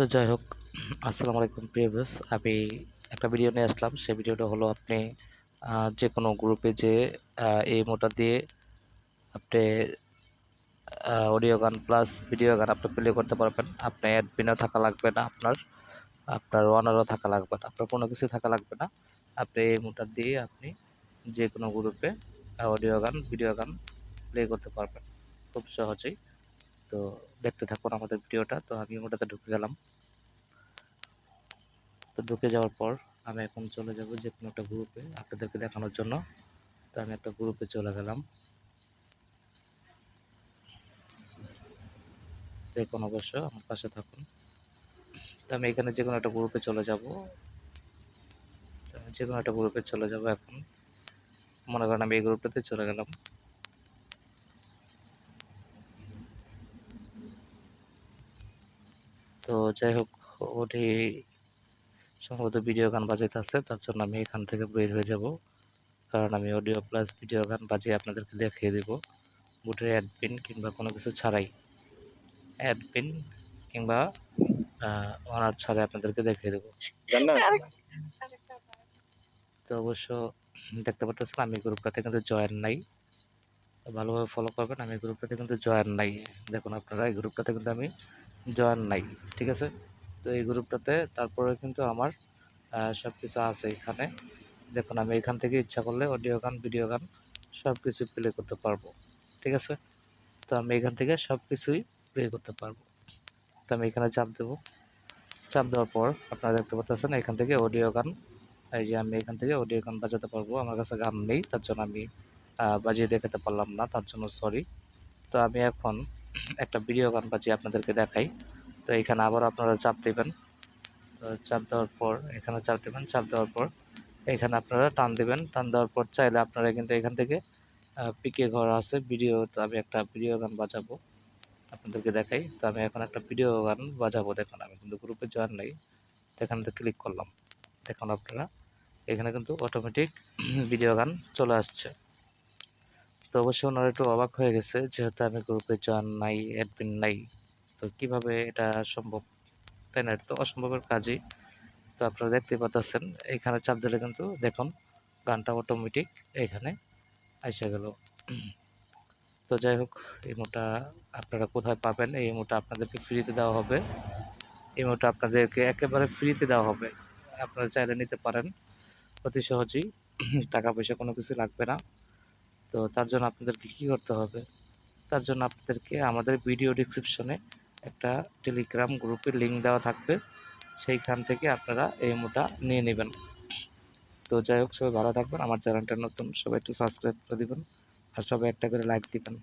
তো যাই হোক, আসসালামু আলাইকুম প্রিভিয়াস আমি একটা ভিডিও নিয়ে আসলাম। সেই ভিডিওটা হলো আপনি যে কোনো গ্রুপে যে এই মোটা দিয়ে আপনি অডিও গান প্লাস ভিডিও গান আপনি প্লে করতে পারবেন। আপনি অ্যাডমিনও থাকা লাগবে না আপনার আপনার ওয়ানারও থাকা লাগবে না, আপনার কোনো কিছু থাকা লাগবে না। আপনি এই মোটা দিয়ে আপনি যে কোনো গ্রুপে অডিও গান ভিডিও গান প্লে করতে পারবেন। খুব সহজেই। তো দেখতে থাকুন আমাদের ভিডিওটা। তো আমি ওটাতে ঢুকে গেলাম। তো ঢুকে যাওয়ার পর আমি এখন চলে যাব যে কোনো একটা গ্রুপে আপনাদেরকে দেখানোর জন্য। তো আমি একটা গ্রুপে চলে গেলাম। দেখুন অবশ্য আমার পাশে থাকুন। তো আমি এখানে যে কোনো একটা গ্রুপে চলে যাব। যে কোনো একটা গ্রুপে চলে যাব এখন। মনে করেন আমি এই গ্রুপটাতে চলে গেলাম। তো যাই হোক ওটি সম্ভবত ভিডিও গান বাজাইতে আছে তার জন্য আমি এখান থেকে বের হয়ে যাব। কারণ আমি অডিও প্লাস ভিডিও গান বাজিয়ে আপনাদেরকে দেখিয়ে দেব। বুটের অ্যাডপিন কিংবা কোনো কিছু ছাড়াই। অ্যাডপিন কিংবা অনার ছাড়াই আপনাদেরকে দেখিয়ে দেবো। তো অবশ্য দেখতে পাচ্ছেন আমি গ্রুপটাতে কিন্তু জয়েন নাই। ভালোভাবে ফলো করবেন আমি গ্রুপটাতে কিন্তু জয়েন নাই। দেখুন আপনারা এই গ্রুপটাতে কিন্তু আমি জয়েন নাই, ঠিক আছে? তো এই গ্রুপটাতে তারপরে কিন্তু আমার সব কিছু আছে এখানে। দেখুন, আমি এখান থেকে ইচ্ছা করলে অডিও গান ভিডিও গান সব কিছু প্লে করতে পারব, ঠিক আছে? তো আমি এখান থেকে সব কিছুই প্লে করতে পারব। তো আমি এখানে চাপ দেবো। চাপ দেওয়ার পর আপনারা দেখতে পাচ্ছেন এখান থেকে অডিও গান, এই যে আমি এখান থেকে অডিও গান বাজাতে পারব। আমার কাছে গান নেই, তার জন্য আমি বাজিয়ে দেখাতে পারলাম না, তার জন্য সরি তো আমি এখন একটা ভিডিও গান বাজিয়ে আপনাদেরকে দেখাই। তো এখানে আবার আপনারা চাপ দেবেন। তো চাপ দেওয়ার পর, এখানে চাপ দেবেন, চাপ দেওয়ার পর এখানে আপনারা টান দেবেন। টান দেওয়ার পর চাইলে আপনারা কিন্তু এখান থেকে পিকে ঘর আছে ভিডিও তো আমি একটা ভিডিও গান বাজাবো। আপনাদেরকে দেখাই। তো আমি এখন একটা ভিডিও গান বাজাবো। দেখুন, আমি কিন্তু গ্রুপে জয়েন নেই। এখানে ক্লিক করলাম। দেখুন আপনারা, এখানে কিন্তু অটোমেটিক ভিডিও গান চলে আসছে। তো অবশ্যই ওনারা একটু অবাক হয়ে গেছে, যেহেতু আমি গ্রুপে জয়েন নাই অ্যাডমিন নাই। তো কীভাবে এটা সম্ভব? তাই না? তো অসম্ভবের কাজই। তো আপনারা দেখতে পাচ্ছেন এখানে চাপ দিলে কিন্তু দেখুন, গানটা অটোমেটিক এখানে এসে গেল। তো যাই হোক ইমোটা আপনারা কোথায় পাবেন? এই ইমোটা আপনাদেরকে ফ্রিতে দেওয়া হবে। ইমোটা আপনাদেরকে একেবারে ফ্রিতে দেওয়া হবে। আপনারা চাইলে নিতে পারেন। অতি সহজেই টাকা পয়সা কোনো কিছু লাগবে না। তো তার জন্য আপনাদেরকে কী করতে হবে? তার জন্য আপনাদেরকে আমাদের ভিডিও ডিসক্রিপশনে একটা টেলিগ্রাম গ্রুপের লিঙ্ক দেওয়া থাকবে। সেইখান থেকে আপনারা এই মোটা নিয়ে নেবেন। তো যাই হোক, সবাই ভালো থাকবেন। আমার চ্যানেলটা নতুন, সবাই একটু সাবস্ক্রাইব করে দেবেন। আর সবাই একটা করে লাইক দিবেন।